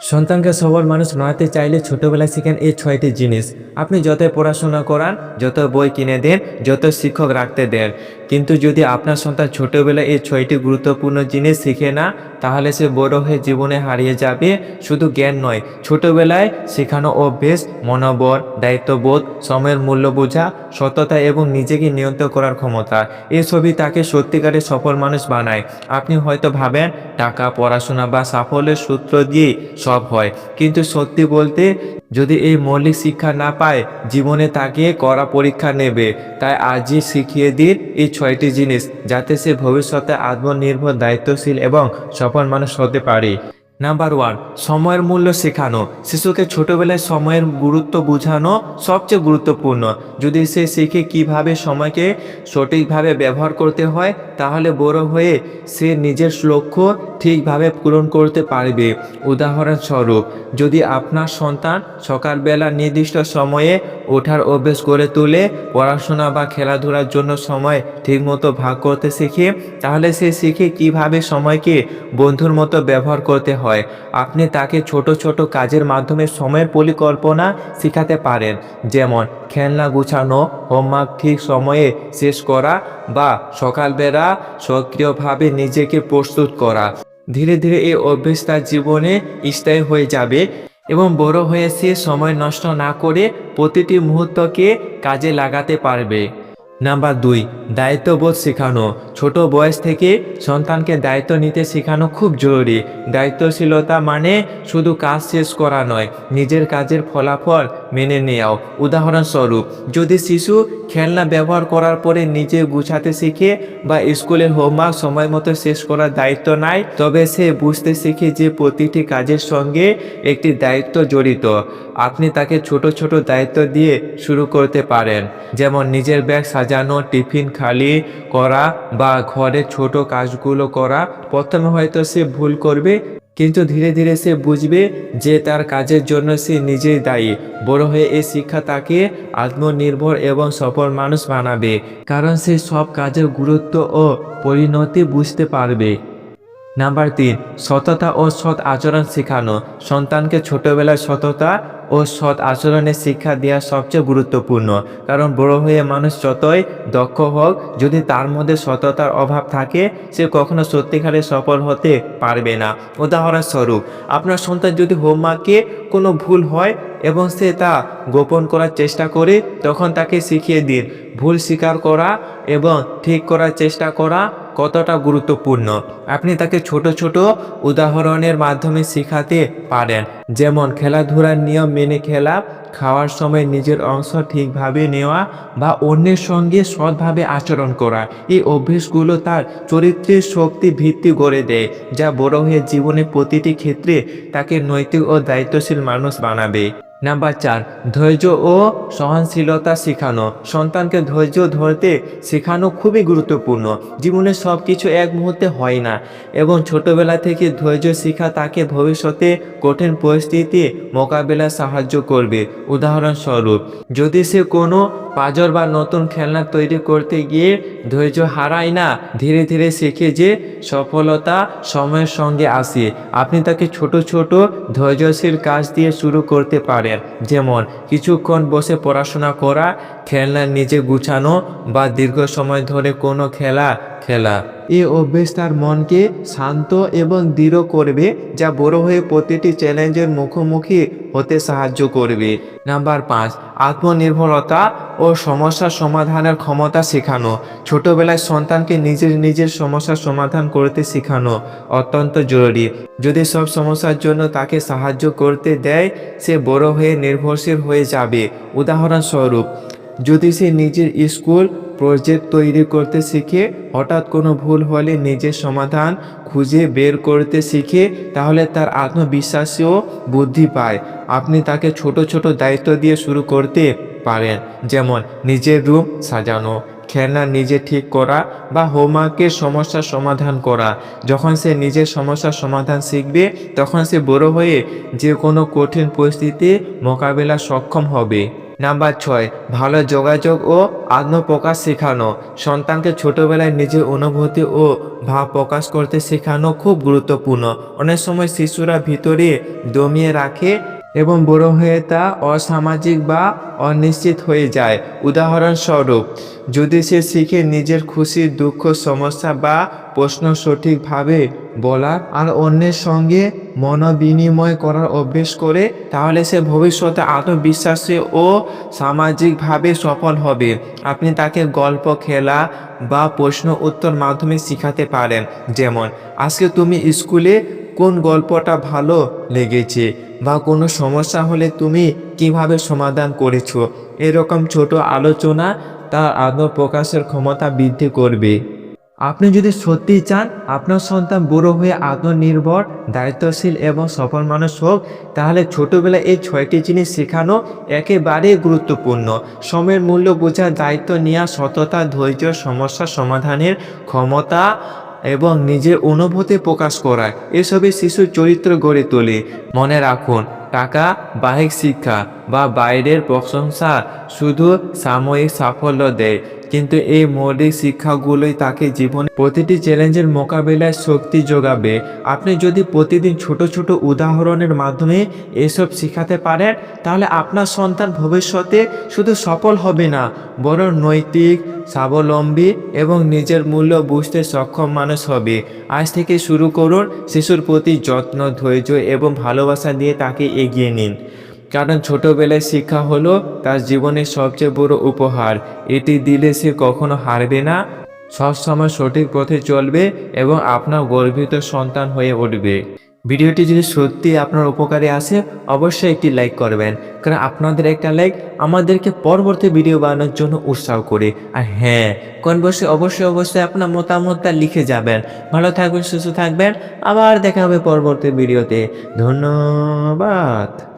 সন্তানকে সবল মানুষ বানাতে চাইলে ছোটবেলায় শিখেন এই ছয়টি জিনিস। আপনি যত পড়াশোনা করান, যত বই কিনে দেন, যত শিক্ষক রাখতে দেন কিন্তু যদি আপনার সন্তান ছোটবেলায় এই ছয়টি গুরুত্বপূর্ণ জিনিস শিখে না, তাহলে সে বড় হয়ে জীবনে হারিয়ে যাবে। শুধু জ্ঞান নয়, ছোটোবেলায় শেখানো অভ্যেস, মনোবল, দায়িত্ববোধ, সময়ের মূল্য বোঝা, সততা এবং নিজেকে নিয়ন্ত্রণ করার ক্ষমতা এসবই তাকে সত্যিকারের সফল মানুষ বানায়। আপনি হয়তো ভাবেন, টাকা, পড়াশোনা বা সাফল্যের সূত্র দিয়ে সব হয়। কিন্তু সত্যি বলতে যদি এই মৌলিক শিক্ষা না পায়, জীবনে তাকে করা পরীক্ষা নেবে। তাই আজই শিখিয়ে দিন এই ছয়টি জিনিস, যাতে সে ভবিষ্যতে আত্মনির্ভর দায়িত্বশীল এবং সফল মানুষ হতে পারে। নাম্বার ওয়ান সময়ের মূল্য শেখানো। শিশুকে ছোটবেলায় সময়ের গুরুত্ব বোঝানো সবচেয়ে গুরুত্বপূর্ণ। যদি সে শিখে কীভাবে সময়কে সঠিকভাবে ব্যবহার করতে হয়, তাহলে বড় হয়ে সে নিজের লক্ষ্য ঠিকভাবে পূরণ করতে পারবে। উদাহরণস্বরূপ, যদি আপনার সন্তান সকালবেলা নির্দিষ্ট সময়ে ওঠার অভ্যেস করে তুলে পড়াশোনা বা খেলাধুলার জন্য সময় ঠিকমতো ভাগ করতে শিখে, তাহলে সে শিখে কীভাবে সময়কে বন্ধুর মতো ব্যবহার করতে হয়। আপনি তাকে ছোট ছোট কাজের মাধ্যমে সময়ের পরিকল্পনা শেখাতে পারেন। যেমন খেলনা গুছানো, হোমওয়ার্ক ঠিক সময়ে শেষ করা বা সকালবেলা সক্রিয়ভাবে নিজেকে প্রস্তুত করা। ধীরে ধীরে এই অভ্যেস তার জীবনে স্থায়ী হয়ে যাবে। এবং বড় হয়ে সে সময় নষ্ট না করে প্রতিটি মুহূর্তকে কাজে লাগাতে পারবে। নাম্বার দুই দায়িত্ববোধ শেখানো। ছোট বয়স থেকে সন্তানকে দায়িত্ব নিতে শেখানো খুব জরুরি। দায়িত্বশীলতা মানে শুধু কাজ শেষ করা নয়, নিজের কাজের ফলাফল মেনে নেওয়াও। উদাহরণস্বরূপ, যদি শিশু খেলনা ব্যবহার করার পরে নিজে গুছাতে শিখে বা স্কুলের হোমওয়ার্ক সময় মতো শেষ করার দায়িত্ব নেয়, তবে সে বুঝতে শিখে যে প্রতিটি কাজের সঙ্গে একটি দায়িত্ব জড়িত। আপনি তাকে ছোট ছোট দায়িত্ব দিয়ে শুরু করতে পারেন, যেমন নিজের ব্যাগ সাজানো, টিফিন খালি করা বা ঘরে ছোট কাজগুলো করা, প্রথমে হয়তো সে ভুল করবে, কিন্তু ধীরে ধীরে সে বুঝবে যে তার কাজের জন্য সে নিজেই দায়ী। বড় হয়ে এই শিক্ষা তাকে আত্মনির্ভর এবং সফল মানুষ বানাবে, কারণ সে সব কাজের গুরুত্ব ও পরিণতি বুঝতে পারবে। নাম্বার তিন, সততা ও সৎ আচরণ শেখানো। সন্তানকে ছোটবেলায় সততা ও সৎ আচরণের শিক্ষা দেওয়া সবচেয়ে গুরুত্বপূর্ণ। কারণ বড় হয়ে মানুষ যতই দক্ষ হোক, যদি তার মধ্যে সততার অভাব থাকে, সে কখনো সত্যিকারে সফল হতে পারবে না। উদাহরণস্বরূপ, আপনার সন্তান যদি হোমওয়ার্কে কোনো ভুল হয় এবং সে তা গোপন করার চেষ্টা করে, তখন তাকে শিখিয়ে দিন, ভুল স্বীকার করা এবং ঠিক করার চেষ্টা করা কতটা গুরুত্বপূর্ণ। আপনি তাকে ছোট ছোট উদাহরণের মাধ্যমে শেখাতে পারেন, যেমন খেলাধুলার নিয়ম মেনে খেলা, খাওয়ার সময় নিজের অংশ ঠিকভাবে নেওয়া বা অন্যের সঙ্গে সৎভাবে আচরণ করা। এই অভ্যেসগুলো তার চরিত্রের শক্তি ভিত্তি গড়ে দেয়, যা বড় হয়ে জীবনের প্রতিটি ক্ষেত্রে তাকে নৈতিক ও দায়িত্বশীল মানুষ বানাবে। নাম্বার চার, ধৈর্য ও সহনশীলতা শেখানো। সন্তানকে ধৈর্য ধরতে শেখানো খুবই গুরুত্বপূর্ণ। জীবনে সব কিছু এক মুহূর্তে হয় না এবং ছোটবেলা থেকে ধৈর্য শেখা তাকে ভবিষ্যতে কঠিন পরিস্থিতি মোকাবেলা সাহায্য করবে। উদাহরণস্বরূপ, যদি সে কোনো পাজর বা নতুন খেলনা তৈরি করতে গিয়ে ধৈর্য হারায় না। ধীরে ধীরে শিখে যে সফলতা সময়ের সঙ্গে আসে আপনি তাকে ছোট ছোট ধৈর্যশীল কাজ দিয়ে শুরু করতে পারেন। যেমন কিছুক্ষণ বসে পড়াশোনা করা, খেলনা নিজে গুছানো বা দীর্ঘ সময় ধরে কোনো খেলা খেলা। এ অভ্যেস তার মনকে শান্ত এবং দৃঢ় করবে, যা বড় হয়ে প্রতিটি চ্যালেঞ্জের মুখোমুখি হতে সাহায্য করবে। নাম্বার পাঁচ, আত্মনির্ভরতা ও সমস্যা সমাধানের ক্ষমতা শেখানো। ছোটবেলায় সন্তানকে নিজের নিজের সমস্যার সমাধান করতে শেখানো অত্যন্ত জরুরি। যদি সব সমস্যার জন্য তাকে সাহায্য করতে দেয়, সে বড় হয়ে নির্ভরশীল হয়ে যাবে। উদাহরণস্বরূপ, যদি সে নিজের স্কুল প্রজেক্ট তৈরি করতে শিখে, হঠাৎ কোনো ভুল হলে নিজের সমাধান খুঁজে বের করতে শিখে, তাহলে তার আত্মবিশ্বাসও বুদ্ধি পায়। আপনি তাকে ছোট ছোট দায়িত্ব দিয়ে শুরু করতে পারেন, যেমন নিজের রুম সাজানো, খেলনা নিজে ঠিক করা বা হোমওয়ার্কের সমস্যার সমাধান করা। যখন সে নিজের সমস্যার সমাধান শিখবে, তখন সে বড় হয়ে যে কোনো কঠিন পরিস্থিতি মোকাবেলা সক্ষম হবে। নাম্বার ছয়, ভালো যোগাযোগ ও আত্মপ্রকাশ শেখানো। সন্তানকে ছোটবেলায় নিজের অনুভূতি ও ভাব প্রকাশ করতে শেখানো খুব গুরুত্বপূর্ণ। অনেক সময় শিশুরা ভিতরে দমিয়ে রাখে এবং বড় হয়ে তা অসামাজিক বা অনিশ্চিত হয়ে যায়। উদাহরণস্বরূপ, যদি সে শিখে নিজের খুশি, দুঃখ, সমস্যা বা প্রশ্ন সঠিকভাবে বলার আর অন্যের সঙ্গে মনোবিনিময় করার অভ্যেস করে, তাহলে সে ভবিষ্যতে আত্মবিশ্বাসী ও সামাজিকভাবে সফল হবে। আপনি তাকে গল্প, খেলা বা প্রশ্ন উত্তর মাধ্যমে শেখাতে পারেন। যেমন, আজকে তুমি স্কুলে কোন গল্পটা ভালো লেগেছে বা কোনো সমস্যা হলে তুমি কীভাবে সমাধান করেছ? এরকম ছোট আলোচনা তার আত্মপ্রকাশের ক্ষমতা বৃদ্ধি করবে। আপনি যদি সত্যি চান, আপনার সন্তান বড় হয়ে আত্মনির্ভর দায়িত্বশীল এবং সফল মানুষ হোক, তাহলে ছোটবেলায় এই ছয়টি জিনিস শেখানো একেবারেই গুরুত্বপূর্ণ। সময়ের মূল্য বোঝার দায়িত্ব নেওয়া, সততা, ধৈর্য, সমস্যা সমাধানের ক্ষমতা এবং নিজের অনুভূতি প্রকাশ করায়। এসবই শিশুর চরিত্র গড়ে তোলে। মনে রাখুন, টাকা, বাহিক শিক্ষা বা বাইরের প্রশংসা শুধু সাময়িক সাফল্য দেয়। কিন্তু এই মৌলিক শিক্ষাগুলোই তাকে জীবনে প্রতিটি চ্যালেঞ্জের মোকাবিলায় শক্তি যোগাবে। আপনি যদি প্রতিদিন ছোট ছোট উদাহরণের মাধ্যমে এসব শেখাতে পারেন, তাহলে আপনার সন্তান ভবিষ্যতে শুধু সফল হবে না, বরং নৈতিক, স্বাবলম্বী এবং নিজের মূল্য বুঝতে সক্ষম মানুষ হবে। আজ থেকে শুরু করুন শিশুর প্রতি যত্ন, ধৈর্য এবং ভালোবাসা দিয়ে তাকে এগিয়ে নিন। কারণ ছোটবেলায় শিক্ষা হলো তার জীবনের সবচেয়ে বড় উপহার। এটি দিলে সে কখনো হারবে না। সবসময় সঠিক পথে চলবে এবং আপনার গর্বিত সন্তান হয়ে উঠবে। ভিডিওটি যদি সত্যি আপনার উপকারে আসে, অবশ্যই একটি লাইক করবেন। কারণ আপনাদের একটা লাইক আমাদেরকে পরবর্তী ভিডিও বানানোর জন্য উৎসাহ করে। আর হ্যাঁ কোন বসে অবশ্যই অবশ্যই আপনার মতামতটা লিখে যাবেন। ভালো থাকবেন, সুস্থ থাকবেন। আবার দেখা হবে পরবর্তী ভিডিওতে। ধন্যবাদ।